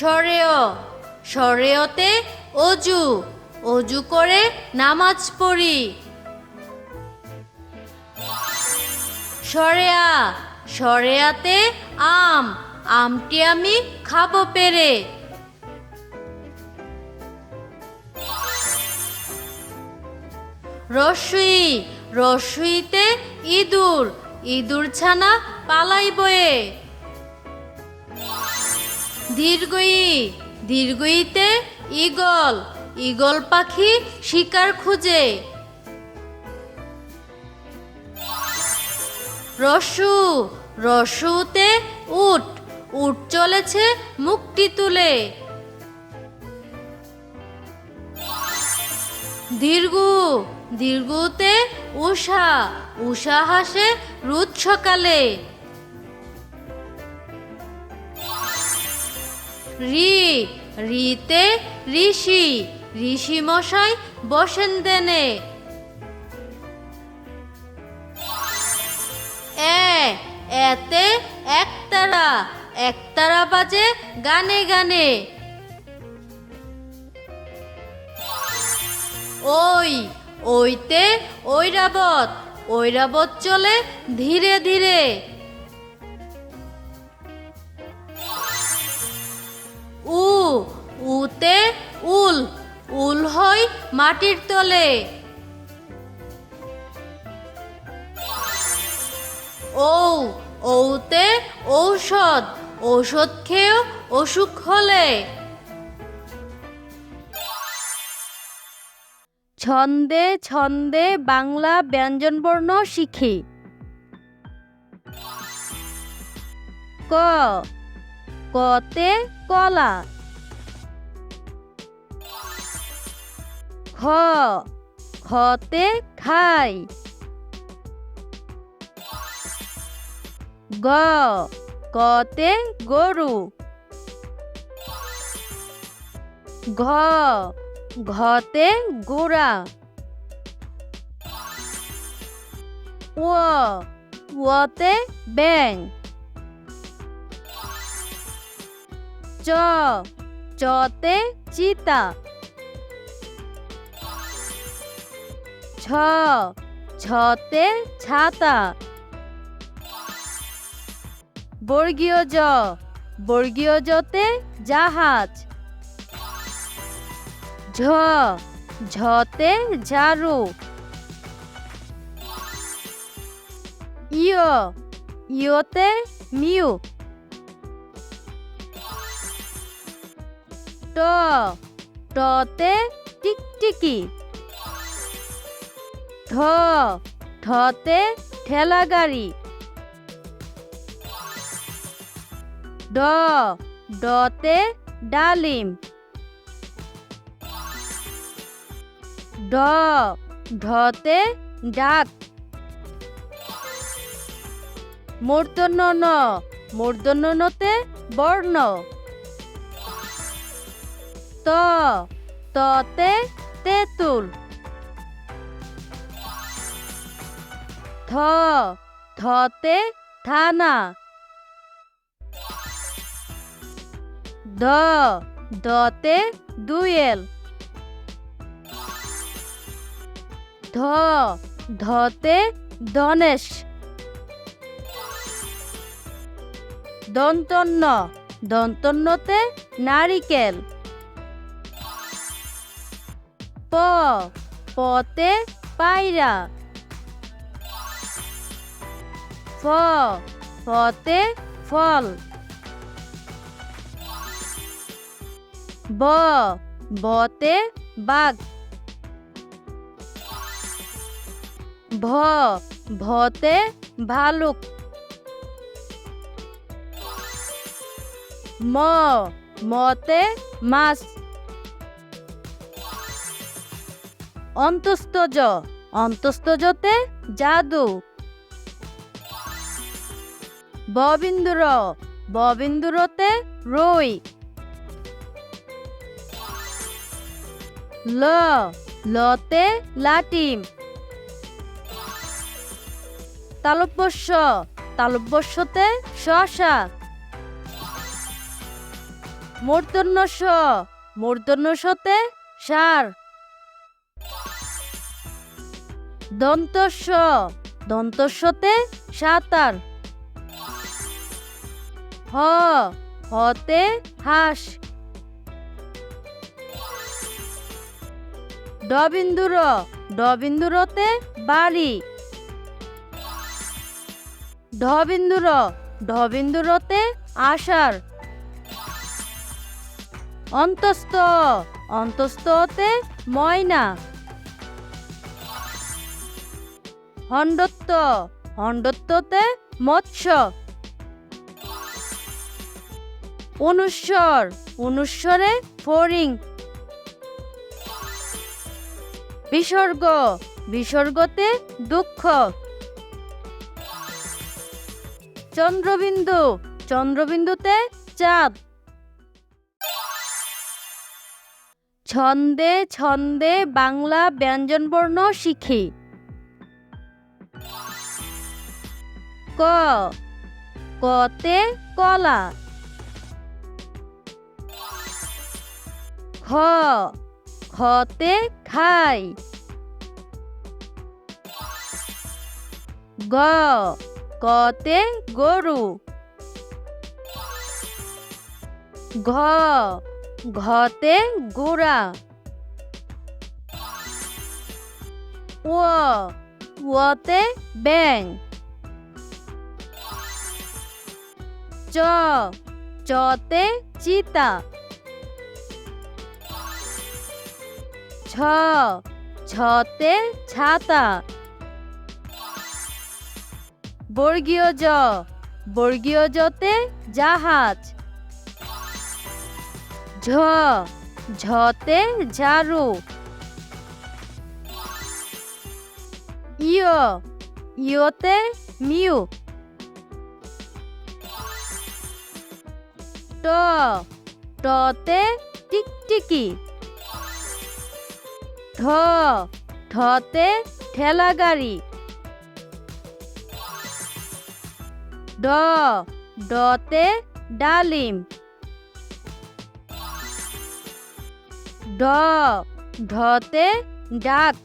সরেয় সরেয়তে অজু অজু করে নামাজ পড়ি। সরেয়া, সরেয়াতে আম, আমটি আমি খাব পেরে। রসুই, রসুইতে ইঁদুর ইঁদুর ছানা পালাই বয়ে দীর্ঘই, দীর্ঘইতে ঈগল ঈগল পাখি শিকার খুঁজে। রসু, রসুতে উট উট চলেছে মুক্তি তুলে। দীর্ঘ, দীর্ঘতে উষা উষা হাসে রুদ সকালে। রি, রিতে ঋষি ঋষি মশাই বসেন দেনে। এ, এতে একতারা একতারা বাজে গানে গানে। ওই, ওইতে ঐরাবত ঐরাবত চলে ধীরে ধীরে। মাটির তলে। ঔ, ঔতে ঔষধ ঔষধ খেয়েও অসুখ হলে। ছন্দে ছন্দে বাংলা ব্যঞ্জনবর্ণ শিখি। ক, কতে কলা। খ খতে খাই। গ গতে গরু। ঘ, ঘতে গোড়া। ও ওতে ব্যাং চ, চতে চিতা। ছতে ছাতা বর্গীয় জ, বর্গীয় জতে জাহাজ। ঝ, ঝতে ঝাড়ু। ইয়, ইয়তে মিউ। ট, টতে টিকটিকি। ঠ ঠতে ঠেলা গাড়ি ড, ডতে ডালিম। ঢ ঢতে ডাক। মূর্ধন্য ন নতে বর্ণ। ত, ততে তেঁতুল। থ, থতে থানা। দ, দতে দুয়েল। ধ, ধতে ধনেশ দন্তন্য, দন্তন্যতে নারিকেল। প, পতে পায়রা। ফ, ফতে ফল। ব, বতে বাঘ। ভ, ভতে ভালুক। ম, মতে মাছ। অন্তস্তজ অন্তস্তজতে জাদু। ববিন্দুর, ববিন্দুরতে রই। ল, লতে লাটিম তালব্যস্য, তালব্যস্যতে শশা। মূর্ধন্য স মূর্ধন্য সতে সার। দন্তস্ব দন্তস্বতে সাতার। হ, হতে হাঁস। ডবিন্দুর, ডবিন্দুরতে বাড়ি। ঢবিন্দুর ঢবিন্দুরতে আষাঢ়। অন্তস্থ, অন্তস্থতে ময়না। হণ্ডত্ব, হণ্ডত্বতে মৎস্য। অনুস্বর, অনুস্বরে ফরিং বিসর্গ, বিসর্গতে দুঃখ। চন্দ্রবিন্দু, চন্দ্রবিন্দুতে চাঁদ। ছন্দে ছন্দে বাংলা ব্যঞ্জনবর্ণ শিখি। ক, কতে কলা। খ খতে খাই। গ গতে গরু। ঘ, ঘতে গোড়া। ও, ওতে ব্যাং চ, চতে চিতা। ছ, ছতে ছাতা। বর্গীয় জ, বর্গীয় জতে জাহাজ। ঝ, ঝতে ঝাড়ু। ইয়, ইয়তে মিউ। ট, টতে টিকটিকি। ঠ ঠতে ঠেলা গাড়ি ড, ডতে ডালিম। ঢ ঢতে ডাক।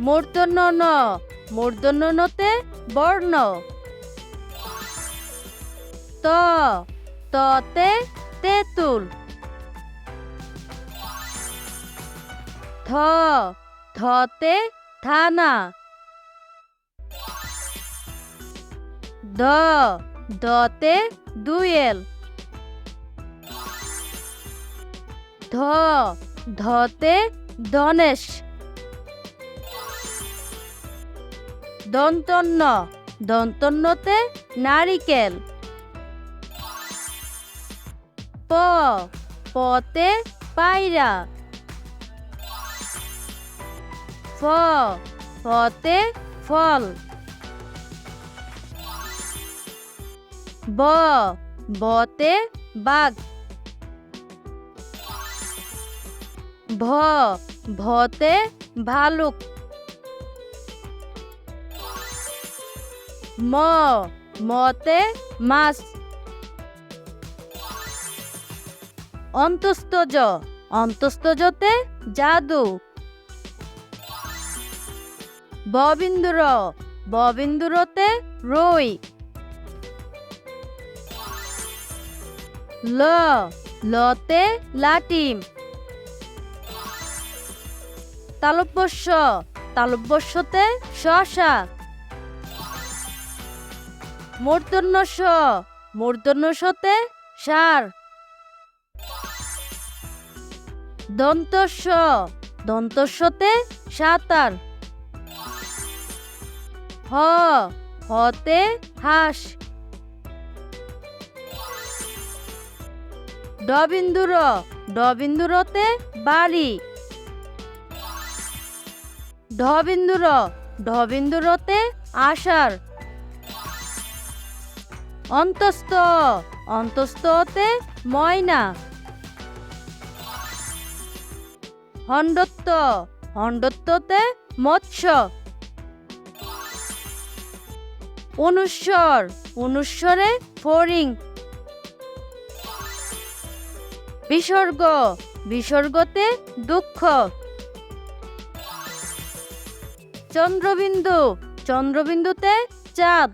মূর্ধন্য ন মূর্ধন্য নতে বর্ণ। ত, ততে তেঁতুল। থ, থতে থানা। দ, দতে দুয়েল। ধ, ধতে ধনেশ দন্তন্য, দন্তন্যতে নারিকেল। প, পতে পায়রা। ফ ফতে ফল। ব, বতে বাঘ। ভ, ভতে ভালুক। ম, মতে মাছ। অন্তস্তজ অন্তস্তজতে জাদু। ববিন্দুর ববিন্দুরতে রই। ল, লতে লাটিম তালব্যস্য, তালব্যস্যতে শশা। মূর্ধন্যস মূর্ধন্যসতে সার। দন্তস্ব দন্তস্বতে সাতার। হ হতে হাস। ডবিন্দুর ডবিন্দুরতে বাড়ি। ঢবিন্দুর ঢবিন্দুরতে আষাঢ়। অন্তস্থ, অন্তস্থতে ময়না। হণ্ডত্ব, হণ্ডত্বতে মৎস্য। অনুস্বর অনুস্বরে ফরিং বিসর্গ বিসর্গতে দুঃখ। চন্দ্রবিন্দু চন্দ্রবিন্দুতে চাঁদ।